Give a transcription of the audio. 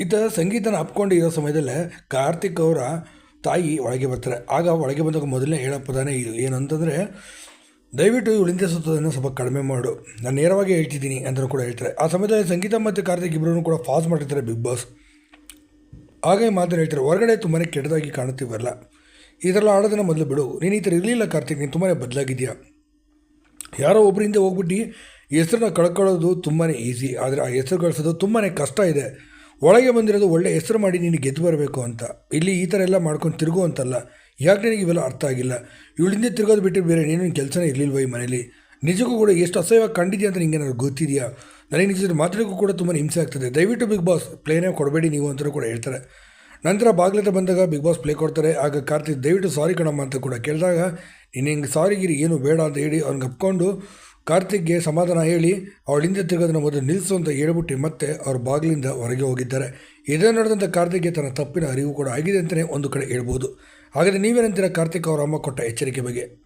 ಈತ ಸಂಗೀತನ ಹಪ್ಕೊಂಡಿರೋ ಸಮಯದಲ್ಲೇ ಕಾರ್ತಿಕ್ ಅವರ ತಾಯಿ ಒಳಗೆ ಬರ್ತಾರೆ. ಆಗ ಒಳಗೆ ಬಂದಾಗ ಮೊದಲನೇ ಹೇಳೋ ಪದನೇ ಇದು ಏನಂತಂದರೆ, ದಯವಿಟ್ಟು ಇವಳಿಂದ ಸುತ್ತೋದನ್ನು ಸ್ವಲ್ಪ ಕಡಿಮೆ ಮಾಡು. ನಾನು ನೇರವಾಗಿ ಹೇಳ್ತಿದ್ದೀನಿ ಅಂತಲೂ ಕೂಡ ಹೇಳ್ತಾರೆ. ಆ ಸಮಯದಲ್ಲಿ ಸಂಗೀತ ಮತ್ತು ಕಾರ್ತಿಕ್ ಇಬ್ಬರೂ ಕೂಡ ಫಾಸ್ ಮಾಡಿರ್ತಾರೆ ಬಿಗ್ ಬಾಸ್. ಹಾಗೆ ಮಾತ್ರ ಹೇಳ್ತಾರೆ, ಹೊರಗಡೆ ತುಂಬಾ ಕೆಟ್ಟದಾಗಿ ಕಾಣುತ್ತೀವಲ್ಲ. ಈ ಥರ ಆಡೋದನ್ನು ಮೊದಲು ಬಿಡು. ನೀನು ಈ ಥರ ಇರಲಿಲ್ಲ ಕಾರ್ತಿಕ್, ನೀನು ತುಂಬಾ ಬದಲಾಗಿದೆಯಾ ಯಾರೋ ಒಬ್ಬರಿಂದ ಹೋಗ್ಬಿಟ್ಟು ಹೆಸರನ್ನ ಕಳ್ಕೊಳ್ಳೋದು ತುಂಬಾ ಈಸಿ. ಆದರೆ ಆ ಹೆಸರು ಕಳಿಸೋದು ತುಂಬಾ ಕಷ್ಟ ಇದೆ. ಒಳಗೆ ಬಂದಿರೋದು ಒಳ್ಳೆ ಹೆಸರು ಮಾಡಿ ನೀನು ಗೆದ್ದು ಬರಬೇಕು ಅಂತ. ಇಲ್ಲಿ ಈ ಥರ ಎಲ್ಲ ಮಾಡ್ಕೊಂಡು ತಿರುಗು ಅಂತಲ್ಲ. ಯಾಕೆ ನನಗೆ ಇವೆಲ್ಲ ಅರ್ಥ ಆಗಿಲ್ಲ? ಇವಳಿಂದ ತಿರುಗೋದು ಬಿಟ್ಟು ಬೇರೆ ನೀನು ಕೆಲಸನೇ ಇರಲಿಲ್ವ ಈ ಮನೇಲಿ? ನಿಜಕ್ಕೂ ಕೂಡ ಎಷ್ಟು ಅಸಹ್ಯವಾಗಿ ಕಂಡಿದ್ಯಾ ಅಂತ ನಿಂಗೆ ಗೊತ್ತಿದೆಯಾ? ನನಗೆ ನಿಜ ಮಾತಾಡೋಕ್ಕೂ ಕೂಡ ತುಂಬ ಹಿಂಸೆ ಆಗ್ತದೆ. ದಯವಿಟ್ಟು ಬಿಗ್ ಬಾಸ್ ಪ್ಲೇನೇ ಕೊಡಬೇಡಿ ನೀವು ಅಂತಲೂ ಕೂಡ ಹೇಳ್ತಾರೆ. ನಂತರ ಬಾಗ್ಲತ್ತ ಬಂದಾಗ ಬಿಗ್ ಬಾಸ್ ಪ್ಲೇ ಕೊಡ್ತಾರೆ. ಆಗ ಕಾರ್ತಿಕ್, ದಯವಿಟ್ಟು ಸಾರಿ ಕಣಮ್ಮ ಅಂತ ಕೂಡ ಕೇಳಿದಾಗ, ನೀನು ಹಿಂಗೆ ಸಾರಿಗಿರಿ, ಏನು ಬೇಡ ಅಂತ ಹೇಳಿ ಅವ್ನಿಗೆ ಅಪ್ಕೊಂಡು ಕಾರ್ತಿಕ್ಗೆ ಸಮಾಧಾನ ಹೇಳಿ, ಅವಳಿಂದ ತಿರುಗೋದನ್ನು ಮೊದಲು ನಿಲ್ಲಿಸು ಅಂತ ಹೇಳ್ಬಿಟ್ಟು ಮತ್ತೆ ಅವ್ರ ಬಾಗಿಲಿಂದ ಹೊರಗೆ ಹೋಗಿದ್ದಾರೆ. ಇದೇ ನಡೆದಂಥ ಕಾರ್ತಿಕ್ಗೆ ತನ್ನ ತಪ್ಪಿನ ಅರಿವು ಕೂಡ ಆಗಿದೆ ಅಂತಲೇ ಒಂದು ಕಡೆ ಹೇಳ್ಬೋದು. ಹಾಗಾದರೆ ನೀವೇನಂತೀರ ಕಾರ್ತಿಕ್ ಅವರ ಅಮ್ಮ ಕೊಟ್ಟ ಎಚ್ಚರಿಕೆ ಬಗ್ಗೆ?